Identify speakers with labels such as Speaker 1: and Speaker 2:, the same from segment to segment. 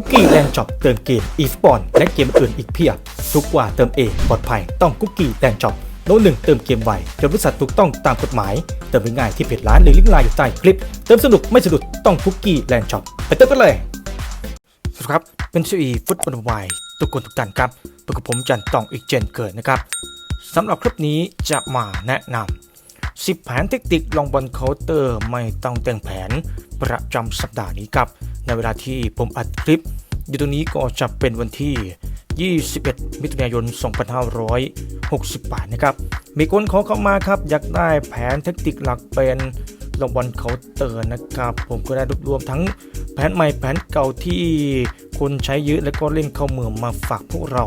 Speaker 1: คุกกี้แลนด์ช็อปเติมเกมอีฟบอลและเกมอื่นอีกเพียบ ทุกกว่าเติมเองปลอดภัยต้องคุกกี้แลนด์ช็อปโน้ตหนึ่งเติมเกมไวจนบริษัทถูกต้องตามกฎหมาย เติมง่ายที่เพจร้านหรือลิงก์ไลน์อยู่ใต้คลิป เติมสนุกไม่สะดุดต้องคุกกี้แลนด์ช็อปไปเติมกันเลยสวัสดีครับเป็นซีฟุตบอลวทุกคนทุกท่านครับพบกับผมจันต้องอีกเจนเกิดนะครับสำหรับคลิปนี้จะมาแนะนำ 10 แผนเทคนิคลองบอลเคาน์เตอร์ไม่ต้องแต่งแผนประจำสัปดาห์นี้ครับ ในเวลาที่ผมอัดคลิป อยู่ตรงนี้ก็จะเป็นวันที่ 21 มิถุนายน 2568 นะครับ มีคนขอเข้ามาครับ อยากได้แผนเทคนิคหลักเป็น ลงบอลเคาน์เตอร์นะครับ ผมก็ได้รวบรวมทั้งแผนใหม่แผนเก่าที่คนใช้เยอะและก็เล่นเข้าเมืองมาฝากพวกเรา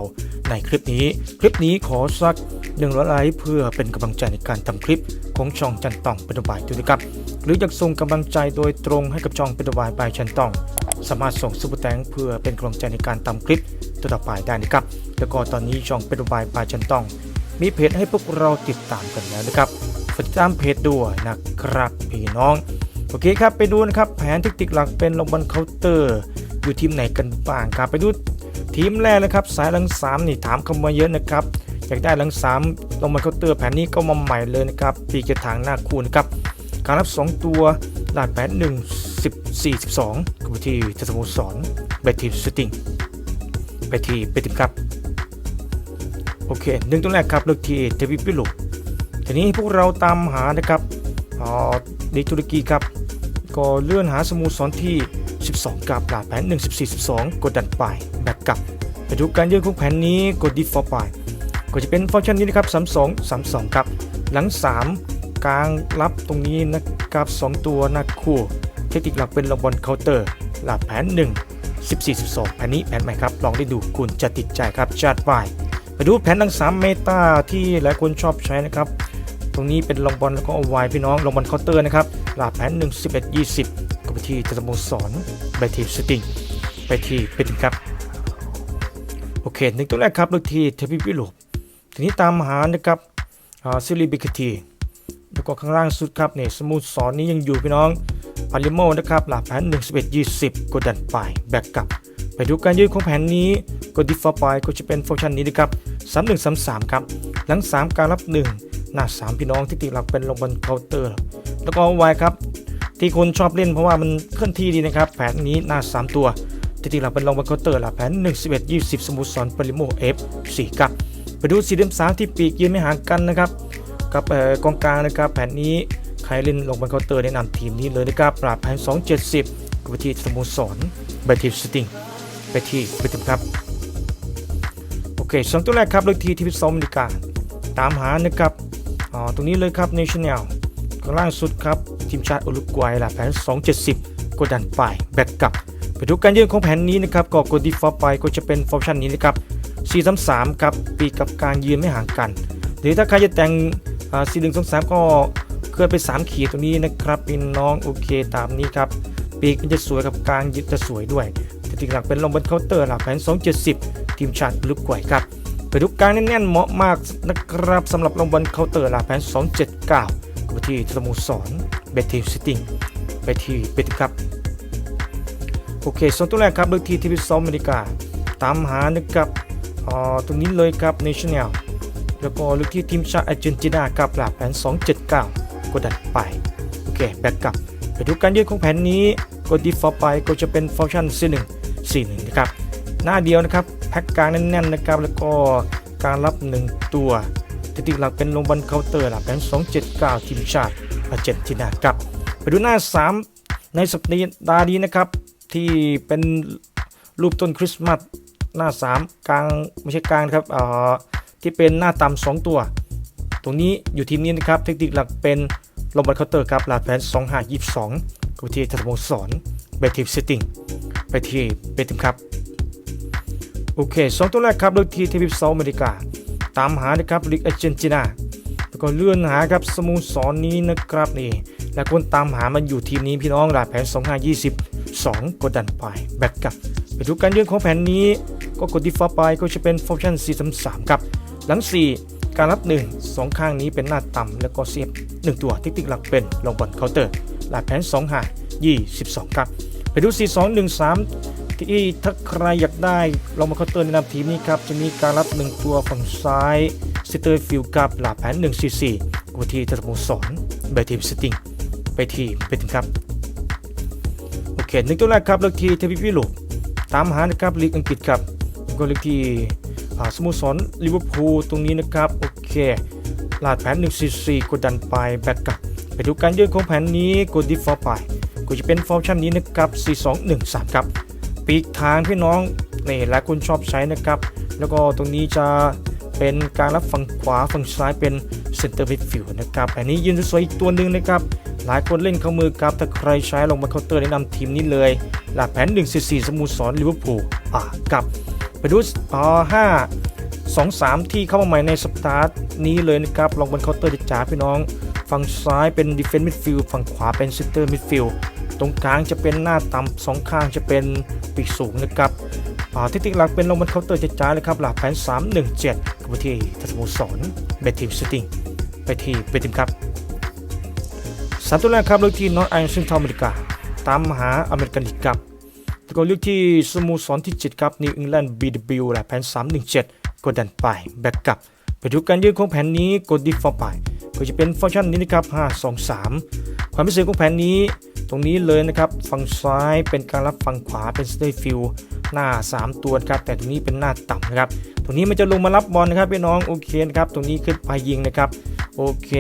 Speaker 1: ในคลิปนี้ คลิปนี้ขอสักหนึ่งร้อยไลค์เพื่อเป็นกำลังใจในการทำคลิปของช่องจันตองเป็นบายด้วยนะครับ หรืออยากส่งกำลังใจโดยตรงให้กับช่องเป็นบายบายจันตอง สามารถส่งซุปเปอร์แตงเพื่อเป็นกำลังใจในการทำคลิปต่อไปได้นะครับ แล้วก็ตอนนี้ช่องเป็นบายบายจันตอง มีเพจให้พวกเราติดตามกันแล้วนะครับ ฝากติดตามเพจด้วยนะครับพี่น้อง โอเคครับไปดูนะครับแผนเทคนิคหลักเป็นลงบอลเคาน์เตอร์ อยู่ทีมไหนกันบ้างครับไปดูทีมแรกนะครับสายหลังสามนี่ถามเข้ามาเยอะนะครับอยากได้หลังสามลงบอลเคาน์เตอร์แผนนี้ก็มาใหม่เลยนะครับปีกระถางหน้าคู่นครับการรับ 2 ตัวลาดแผน1 10 4 12กับที่จะสโมสรไปทีมสติงไปที่ไปทีมครับโอเคหนึ่งตัวแรกครับเลือกที่เทวิปิลุ ทีนี้พวกเราตามหานะครับอ๋อในตุรกีครับก็เลื่อนหาสโมสรที่ 12 กับหลาแผน 1 14 12 กดดันไปแบกกลับไปดูการยื่นของแผนนี้กดดีฟอร์ไปก็จะเป็นฟังก์ชันนี้นะครับ 32 32 ครับ หลัง 3 กลางรับตรงนี้นะครับ 2 ตัวน้าคู่ เทคนิคหลักเป็นลงบอลเคาน์เตอร์ หลักแผน 1 14 12 แผนนี้แผนใหม่ครับ ลองได้ดูคุณจะติดใจครับจัดไปไปดูแผนทั้ง3 เมตาที่หลายคนชอบใช้นะครับ ตรงนี้เป็นลองบอลแล้วก็เอาไว้พี่น้องลองบอลเคาน์เตอร์นะครับหลักแผน1 11 20ก็ไปที่จะสโมสรไปที่สติงไปที่เป็นครับโอเคหนึ่งตัวแรกครับเลือกที่เทพิพิโลปทีนี้ตามหานะครับซิลิบิคทีแล้วก็ข้างล่างสุดครับเนี่ยสมุทรสอนนี้ยังอยู่พี่น้องพาริโมนะครับหลักแผน1 11 20 กดดันไปแบกกลับ ไปดูการยืนของแผนนี้กดดิฟฟ์ไปก็จะเป็นฟังก์ชันนี้นะครับ 3 1 3 3 ครับ หลัง 3 การรับ 1 หน้า3พี่น้องที่ติดหลักเป็นลงบนเคาน์เตอร์ แล้วก็ไวครับ ที่คนชอบเล่นเพราะว่ามันเคลื่อนที่ดีนะครับ แผนนี้หน้า 3 ตัวที่ติดหลักเป็นลงบนเคาน์เตอร์หลักแผน 1 11 20 สมุทรสอนปริโม F 4ครับไปดูสีเดิมสามที่ปีกยืนไม่ห่างกันนะครับกับกองกลางนะครับแผนนี้ใครเล่นลงบนเคาน์เตอร์แนะนำทีมนี้เลยนะครับปราบแผน 270กับที่สโมสรไปทีมสติงไปที่ไปทีมครับโอเคสองตัวแรกครับเลขที่ที่พิซอมอเมริกาตามหานะครับ อ๋อตรงนี้เลยครับ National ข้างล่างสุดครับ ทีมชาติอุรุกวัยลักแผน 270 กดดันไปแบกกลับ ไปดูการยืนของแผนนี้นะครับก็กดดีฟอร์ไปก็จะเป็นฟังก์ชันนี้นะครับ433ครับปีกกับการยืนไม่ห่างกัน หรือถ้าใครจะแต่งอ่า4123 ก็เคลื่อนไป 3 ขีดตรงนี้นะครับพี่น้องโอเคตามนี้ครับปีกมันจะสวยกับกลางจะสวยด้วยแต่ทีหลักเป็นลงบนเคาน์เตอร์หลักแผน 270 ทีมชาติลุกไกวครับ ไปดูกางแน่นๆเหมาะมากนะครับสำหรับลงบนเคาน์เตอร์ลักแผน279ก็ไปที่สโมสรเบทีมซิติงไปที่เบติครับโอเคส่วนตัวแรกครับเลือกที่ทีวีซอมอเมริกา ตามหานะครับอ่าตรงนี้เลยครับ National แล้วก็เลือกที่ทีมชาติอาร์เจนตินากับลักแผน 279 กดดันไป โอเค แบ็กกลับ ไปดูการยืดของแผนนี้ กดดีฟอร์ไปก็จะเป็นฟังก์ชัน C1 C1 นะครับ หน้าเดียวนะครับ แพ็กกลางแน่นๆนะครับแล้วก็การรับ 1 ตัวที่ติดหลักเป็นลงบอลเคาน์เตอร์หลักแผน279 ทีมชาติอาเจนตินาครับไปดูหน้า 3 ในสัปดาห์นี้นะครับ ที่เป็นรูปต้นคริสต์มาสหน้า 3 กลางไม่ใช่กลางครับเอ่อที่เป็นหน้าต่ำสองตัว ตรงนี้อยู่ทีมนี้นะครับเทคนิคหลักเป็นลงบอลเคาน์เตอร์ครับหลักแผน2522กับที่สโมสรไปทีมเซตติ้งไปที่เบติมครับ โอเคสองตัวแรกครับเลือกทีทีมเซาท์อเมริกา ตามหานะครับลีกอาร์เจนตินาแล้วก็เลื่อนหาครับสโมสรนนี้นะครับนี่และคนตามหามันอยู่ทีมนี้พี่น้องหลักแผน 2522 กดดันไปแบกกลับไปดูการยื่นของแผนนี้ก็กดที่ฟ้าไปก็จะเป็นฟังก์ชัน 433 ครับ หลัง 4 การรับ 1 2 ข้างนี้เป็นหน้าต่ำแล้วก็เซฟ1ตัวที่ติดหลักเป็นลงบอลเคาน์เตอร์หลักแผน 25 22 ครับ ไปดู 4213 ที่ถ้าใครอยากได้ลองมาเคาน์เตอร์ในนามทีมนี้ครับ จะมีการรับ 1 ตัวฝั่งซ้ายสเตอร์ฟิลกับหลาแผน144กูที่สโมสรไปทีมสติงไปทีมไปถึงครับ โอเคหนึ่งตัวแรกครับเลือกที่เทวิพิลปตามหานะครับลีกอังกฤษครับก็เลือกที่อ่าสโมสรลิเวอร์พูลตรงนี้นะครับ โอเคลาดแผน144กดดันไปแบ็กกลับไปดูการยืนของแผนนี้กดดิฟฟอร์ไปก็จะเป็นฟอร์มชันนี้นะครับ 4213 ครับ ปีกทางพี่น้องนี่หลายคนชอบใช้นะครับ แล้วก็ตรงนี้จะเป็นการรับฝั่งขวาฝั่งซ้ายเป็นเซนเตอร์มิดฟิลด์นะครับอันนี้ยืนสวยอีกตัวหนึ่งนะครับหลายคนเล่นเข้ามือครับถ้าใครใช้ลงมาเคาน์เตอร์แนะนำทีมนี้เลยหลักแผน 144 สโมุสรลิเวอร์พูลอ่ากับไปดูอ่า5 2 3ที่เข้ามาใหม่ในสัปดาห์ทนี้เลยนะครับลองบนเคาน์เตอร์จ๋าพี่น้อง ฝั่งซ้ายเป็น Defense Midfield ฝั่งขวาเป็น Center Midfield ตร รงกลางจะเป็นหน้าต่ำสองข้างจะเป็นปีกสูงนะครับอ่าเทคนิคหลักเป็นลงบนเคาน์เตอร์จ๋าเลยครับหลักแผน 317กับที่ทัศโมสรเบทีมสติงไปที่เบทีมครับสามตัวแรกครับเลือกที่นอตไอซ์ซึ่งทอมอเมริกา ตามหาอเมริกันลีกครับแล้วก็เลือกที่สโมสรที่ 7 ครับนิวอิงแลนด์ BW และแผน 317 กดดันไปแบ็กกลับไปดูการยืนของแผนนี้กดดิฟฟอร์ไปก็จะเป็นฟังก์ชันนี้นะครับ5 2 3 ความพิเศษของแผนนี้ ตรงนี้เลยนะครับฝั่งซ้ายเป็นการรับฝั่งขวาเป็นสเตย์ฟิลหน้า 3 ตัวครับแต่ตรงนี้เป็นหน้าต่ำนะครับตรงนี้มันจะลงมารับบอลนะครับพี่น้องโอเคนะครับตรงนี้ขึ้นไปยิงนะครับโอเค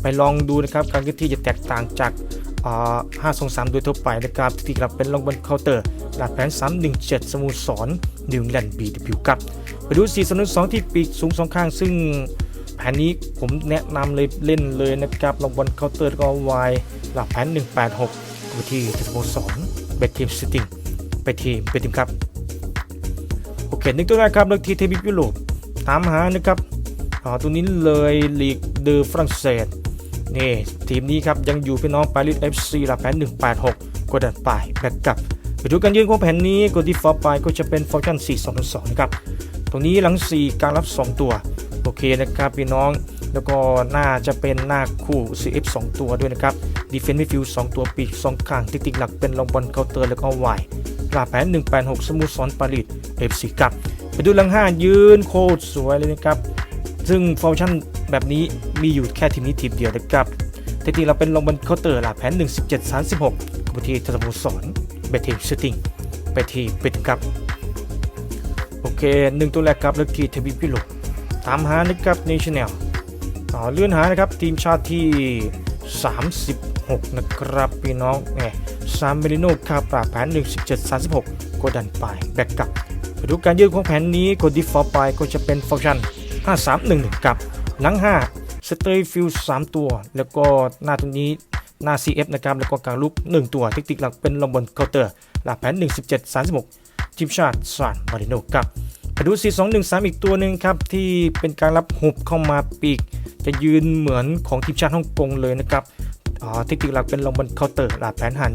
Speaker 1: ไปลองดูนะครับการเคลื่อนที่จะแตกต่างจากอ่า523โดยทั่วไปนะครับที่กลับเป็นลงบนเคาน์เตอร์หลักแผน 317 สโมุสรนิวแลนด์บีดิวครับไปดู4 3 2ที่ปีกสูงสองข้างซึ่ง แผนนี้ผมแนะนำเลยเล่นเลยนะครับลงบนเคาน์เตอร์ก็วายหลักแผน 186ไปที่สโมุสรเบททีมสติงไปทีมไปทีมครับ โอเคนึกตัวแรกครับเลือกที่เทมิปยุโรปตามหานะครับอ่าตัวนี้เลยลีกเดอฝรั่งเศสนี่ทีมนี้ครับยังอยู่พี่น้องปารีสเอฟซีหลักแผน 186กดดันไปแบ็กกลับไปดูการยืนของแผนนี้กดที่ฟอร์ไปก็จะเป็นฟอร์ชั่น4 2 2นะครับตรงนี้หลัง 4 การรับ 2 ตัว เคนะครับพี่น้อง แล้วก็น่าจะเป็นหน้าคู่ CF 2 ตัวด้วยนะครับดีเฟน s ์มิฟิล2ตัวปีก2ข้างติ๊กหลักเป็นลองบอลเคาน์เตอร์แล้วก็วายปลาแผน 186 สมุสรปารีส FC ครับ ไปดูหลัง5ยืนโคตรสวยเลยนะครับ ซึ่งฟังก์ชั่นแบบนี้มีอยู่แค่ทีมนี้ทีมเดียวนะครับเทคนิคเราเป็นลงบนเคาน์เตอร์หลักแผน17 36กับที่สโมุสรเบทีมชูติงไปทีปิดครับ โอเคหนึ่งตัวแรกครับเลือกที่ทวีพิโล ตามหานะครับเนชแนลต่อเลื่อนหานะครับทีมชาติที่ 36 นะครับพี่น้องแหมซามเมริโนคาปราแผน17 36 กดดันไปแบ็กกลับไปดูการยืนของแผนนี้กดดิฟฟอร์ไปก็จะเป็นฟังก์ชัน 5311กับหลัง 5 สเตย์ฟิล3ตัว แล้วก็หน้าตรงนี้หน้า CF นะครับแล้วก็กลางลุก 1 ตัวเทคนิคหลักเป็นลงบนเคาน์เตอร์หลักแผน17 36ทีมชาติซานมาริโนครับ ดู4213อีกตัวหนึ่งครับ ที่เป็นการรับหุบเข้ามาปีก จะยืนเหมือนของทีมชาติฮ่องกงเลยนะครับอ่าเทคนิคหลักเป็นลงบนเคาน์เตอร์หลักแผนหา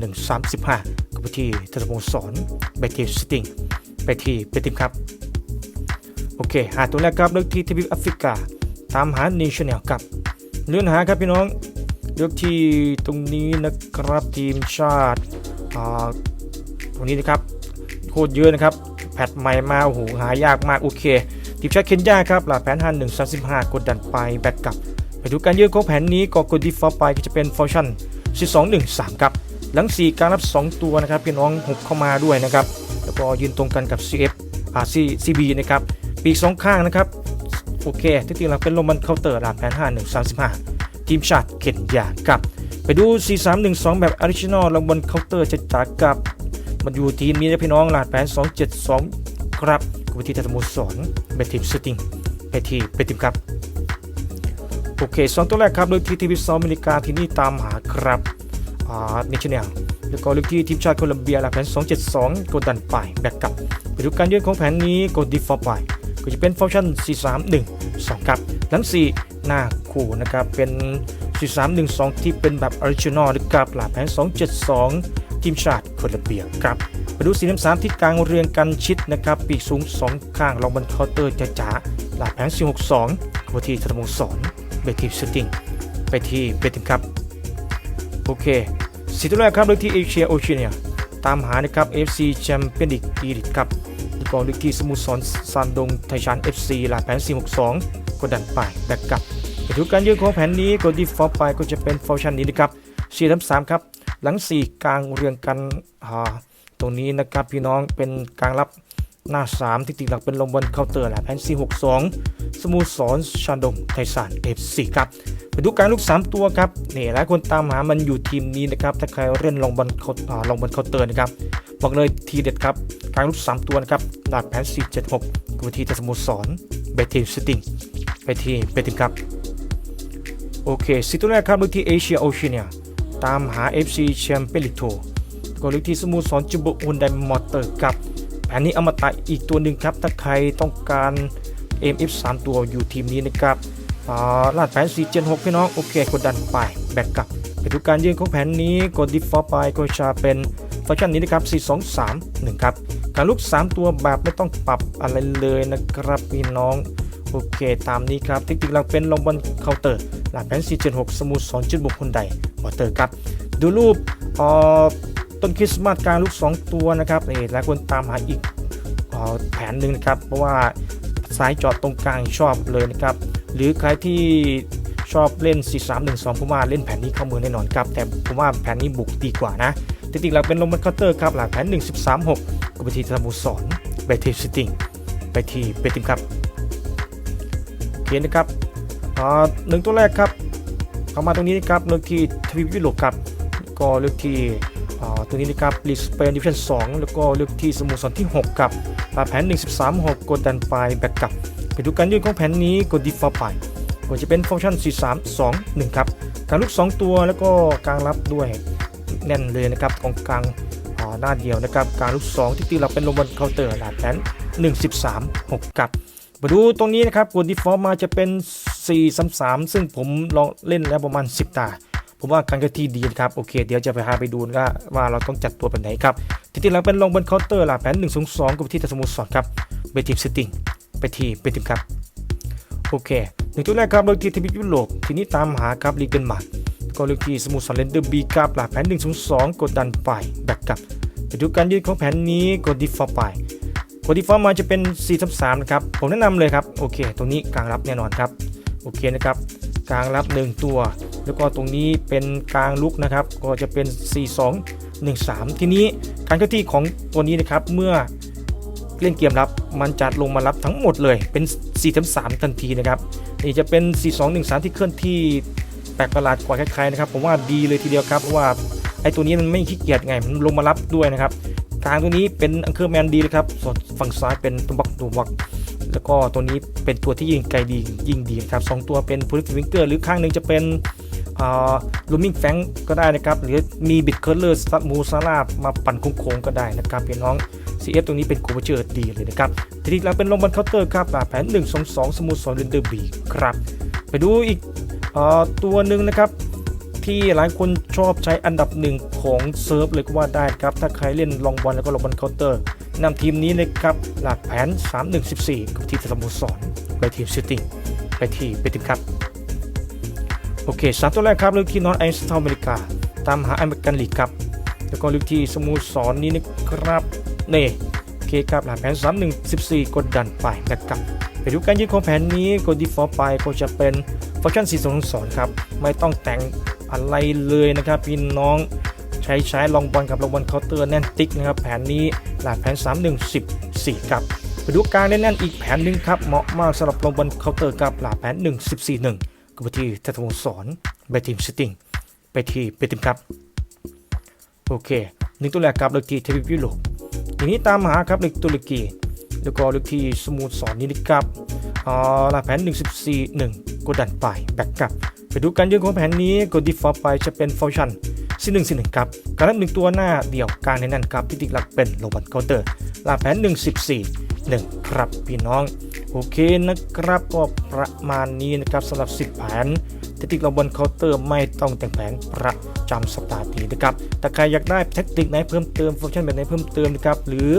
Speaker 1: 135กับไปที่ทศพงศรไปที่สติงไปที่ไปทีมครับ โอเค หาตัวแรกครับเลือกที่ทวีปแอฟริกา ตามหา National ครับเลื่อนหาครับพี่น้องเลือกที่ตรงนี้นะครับทีมชาติอ่าตรงนี้นะครับโคตรเยอะนะครับ แพทใหม่มาโอ้โหหายากมากโอเคทีมชาติเคนยาครับหลักแผนหัน1 3 5กดดันไปแบ็กกลับไปดูการยืนของแผนนี้ก็กดดีฟอร์ไปก็จะเป็นฟอร์ชั่น4 2 1 3ครับหลัง 4 การรับ 2 ตัวนะครับพี่น้องหุบเข้ามาด้วยนะครับแล้วก็ยืนตรงกันกับ CF อ่า C CB นะครับปีกสองข้างนะครับโอเคที่จริงเราเป็นโรมันเคาน์เตอร์หลักแผน5 1 3 5ทีมชาติเคนยากับไปดู 4 3 1 2 แบบออริจินอลลงบนเคาน์เตอร์จะจากกับ มันอยู่ทีมนี้นะพี่น้องหลักแผน 2 7 2 ครับกับวิธีทัศมุสอนเป็นทีมสติงไปทีเป็นทีมครับ โอเคสองตัวแรกครับเลือกที่ทีมซออเมริกาที่นี่ตามหาครับอ่าเนชั่นแนลแล้วก็เลือกที่ทีมชาติโคลัมเบียหลักแผน 272 กดดันไปแบ็กกลับไปดูการยืนของแผนนี้กดดีฟอร์ไปก็จะเป็นฟังก์ชัน 4 3 1 2 ครับ หลัง 4 หน้าคู่นะครับ เป็น 4 3 1 2 ที่เป็นแบบออริจินอลนะครับหลักแผน 272 ทีมชาติโคลัมเบียครับไปดูสีน้ำสามที่กลางเรียงกันชิดนะครับ ปีกสูง 2 ข้างลองบนเคาน์เตอร์จะจ๋าหลักแผน462ขบทีธนมงศรเบทีมสติงไปที่เบทีมครับ โอเคสีตัวแรกครับเลือกที่เอเชียโอเชียเนียตามหานะครับ FC แชมเปี้ยนลีกอีลิทครับแล้วก็ลึกที่สมุทรสอนซานดงไทชาน FC หลาแผน 462 กดดันไปแบกกลับไปดูการยืนของแผนนี้กดดีฟอร์ไปก็จะเป็นฟอร์ชันนี้นะครับ4ทับ3ครับ หลัง 4 กลางเรียงกันตรงนี้นะครับพี่น้องเป็นกลางรับหน้า 3 ที่ติดหลักเป็นลงบนเคาน์เตอร์แหลาแผน462 สโมุทรสอนชานดงไทชาน FC ครับไปดูการลูก 3 ตัวครับนี่หลายคนตามหามันอยู่ทีมนี้นะครับถ้าใครเล่นลงบอลเขาลงบอลเคาน์เตอร์นะครับบอกเลยทีเด็ดครับการลูก 3 ตัวนะครับหลักแผน476กับทีแต่สโมสรไปทีมสติงไปทีไปทีมครับโอเคสิตัวแรกครับลูกที่เอเชียโอเชียเนีย ตามหา FC แชมเปี้ยนลีกโทก็ลูกที่สโมสรจิบุฮุนไดมอเตอร์ครับแผนนี้อมตะอีกตัวหนึ่งครับ ถ้าใครต้องการ MF 3 ตัวอยู่ทีมนี้นะครับอ่าลาดแผน 476 พี่น้อง โอเค กดดันไป แบกกลับไปดูการยืนของแผนนี้กดดิฟอร์ไปก็จะเป็นฟังก์ชันนี้นะครับ 423 1 ครับ การลุก 3 ตัวแบบไม่ต้องปรับอะไรเลยนะครับพี่น้อง โอเค ตามนี้ครับเทคนิคหลักเป็นลงบนเคาน์เตอร์ หลาดแผน476 สมูทสอนจุดบุกคนใดมอเตอร์ครับ ดูรูปอ่อต้นคริสต์มาสการลุก2 ตัวนะครับเอหลายคนตามหาอีกออแผนหนึ่งนะครับ เพราะว่าสายจอดตรงกลางชอบเลยนะครับ หรือใครที่ชอบเล่น 4 3 1 2ผมว่าเล่นแผนนี้เข้ามือแน่นอนครับ แต่ผมว่าแผนนี้บุกดีกว่านะเทคนิคหลักเป็นลงบนเคาน์เตอร์ครับหลักแผน 1 13 6กบไปทีสโมุสรไปทีสติงไปทีเปติมครับ โอเคนะครับอ่าหนึ่งตัวแรกครับ เข้ามาตรงนี้นะครับเลือกที่ทวีปยุโรปครับก็เลือกที่อ่าตรงนี้นะครับลีกสเปนดิวิชั่น2แล้วก็เลือกที่สโมุสรที่6กับหลักแผน 1 13 6 กดดันไปแบกกลับไปดูการยืนของแผนนี้กด default ไปก็จะเป็นฟังก์ชัน 4 3 2 1 ครับการลุก 2 ตัวแล้วก็กลางรับด้วยแน่นเลยนะครับกองกลางอ่าหน้าเดียวนะครับ การลุก 2 ที่ตีหลักเป็นลงบนเคาน์เตอร์หลาแผน 1 13 6กับ มาดูตรงนี้นะครับกด default มาจะเป็น 4 3 3 ซึ่งผมลองเล่นแล้วประมาณ 10 ตา ผมว่าการกระที่ดีนะครับ โอเค เดี๋ยวจะไปหาไปดูนะว่าเราต้องจัดตัวแบบไหนครับที่ตีหลักเป็นลงบนเคาน์เตอร์หลาดแผน1 2 2กับที่ตะสมุทรสอนครับเบทีมสติงไปทีไปทีมครับ โอเคหนึ่งตัวแรกครับเลือกที่ทวีปยุโรปทีนี้ตามหาครับลีกเดนมาร์กก็เลือกที่สมุทรสาครเลนเดอร์บีครับหลักแผน1 2 2กดดันไปแบกกลับไปดูการยืดของแผนนี้กดดีฟอร์ไป กดดีฟอร์มาจะเป็น 4 3 3 นะครับ ผมแนะนำเลยครับ โอเค ตรงนี้กลางรับแน่นอนครับ โอเคนะครับ กลางรับ 1 ตัว แล้วก็ตรงนี้เป็นกลางลุกนะครับ ก็จะเป็น 4 2 1 3 ทีนี้การเคลื่อนที่ของตัวนี้นะครับ เมื่อเล่นเกมรับ มันจัดลงมารับทั้งหมดเลยเป็น 4 3 3ทันทีนะครับ นี่จะเป็น 4 2 1 3 ที่เคลื่อนที่แปลกประหลาดกว่าใครๆนะครับ ผมว่าดีเลยทีเดียวครับ เพราะว่าไอ้ตัวนี้มันไม่ขี้เกียจไง มันลงมารับด้วยนะครับ กลางตัวนี้เป็นอังเคอร์แมนดีเลยครับส่วนฝั่งซ้ายเป็นตัวบักตัวบักแล้วก็ตัวนี้เป็นตัวที่ยิงไกลดียิงดีครับสองตัวเป็นพูลิฟวิงเกอร์หรือข้างหนึ่งจะเป็นลูมิงแฟงก็ได้นะครับ หรือมีบิดเคอร์เลอร์ซัมูซาลามาปั่นโค้งก็ได้นะครับพี่น้อง CF ตรงนี้เป็นโคเวอร์เจอร์ดีเลยนะครับ ทีนี้เราเป็นลงบนเคาน์เตอร์ครับแผน 1 2 2 สมูทสอนเรนเดอร์บีครับ ไปดูอีกอตัวหนึ่งนะครับ ที่หลายคนชอบใช้อันดับหนึ่งของเซิร์ฟเลยก็ว่าได้ครับ ถ้าใครเล่นลองบอลแล้วก็ลงบนเคาน์เตอร์นำทีมนี้นะครับหลักแผน 3 1 14 กับทีมสโมสรไปทีมซิตี้ไปทีไปทีมครับ โอเคสามตัวแรกครับเลือกที่นอตไอสต์อเมริกา ตามหาอเมริกันลีกครับ แล้วก็เลือกที่สโมสรนี้นะครับนี่โอเคครับหลักแผน 3 1 14 กดดันไปนะครับไปดูการยืนของแผนนี้กด default ไปก็จะเป็นฟังก์ชัน4 2 2ครับ ไม่ต้องแต่ง อะไรเลยนะครับพี่น้องใช้ใช้ลองบอลกับลองบอลเคาน์เตอร์แน่นติ๊กนะครับแผนนี้หลักแผน 3 1 14ครับไปดูการแน่นๆอีกแผนหนึ่งครับเหมาะมากสำหรับลองบอลเคาน์เตอร์กับหลักแผน 1 14 1กับที่ทัศนสอนไปทีมสติงไปที่ไปทีมครับโอเคหนึ่งตัวแรกครับเลือกที่เทวีปยุโรปทีนี้ตามหาครับเลือกตุรกีแล้วก็เลือกที่สมุทรสอนนี้นะครับอ่าหลักแผน 114 1กดดันไปแบกกลับ ไปดูการยืนของแผนนี้กด default ไปจะเป็นฟังก์ชัน4 1 4 1ครับการรับหนึ่งตัวหน้าเดี่ยวกลางในนั้นครับที่ติดหลักเป็นโลบันเคาน์เตอร์ลักแผน 114 1 ครับพี่น้อง โอเคนะครับก็ประมาณนี้นะครับสำหรับ 10 แผนที่ติดลงบนเคาน์เตอร์ไม่ต้องแต่งแผงประจำสัปดาห์นี้นะครับแต่ใครอยากได้เทคนิคไหนเพิ่มเติมฟังก์ชันแบบไหนเพิ่มเติมนะครับหรือ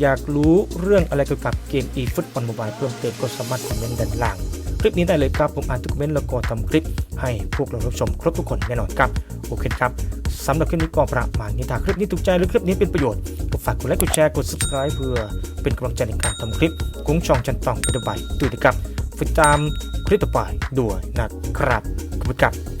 Speaker 1: อยากรู้เรื่องอะไรเกี่ยวกับเกม e ฟุตบอลโมบายเพิ่มเติมก็สามารถคอมเมนต์ด้านล่าง คลิปนี้ได้เลยครับผมอ่านทุกคอมเมนต์แล้วก็ทำคลิปให้พวกเรารับชมครบทุกคนแน่นอนครับโอเคครับสำหรับคลิปนี้ก็ประมาณนี้ถ้าคลิปนี้ถูกใจหรือคลิปนี้เป็นประโยชน์ก็ฝากกดไลค์กดแชร์กด subscribe เพื่อเป็นกำลังใจในการทำคลิปกุ้งช่องจันตองเปดูใบดูนะครับติดตามคลิปต่อไปด้วยนะครับขอบคุณครับ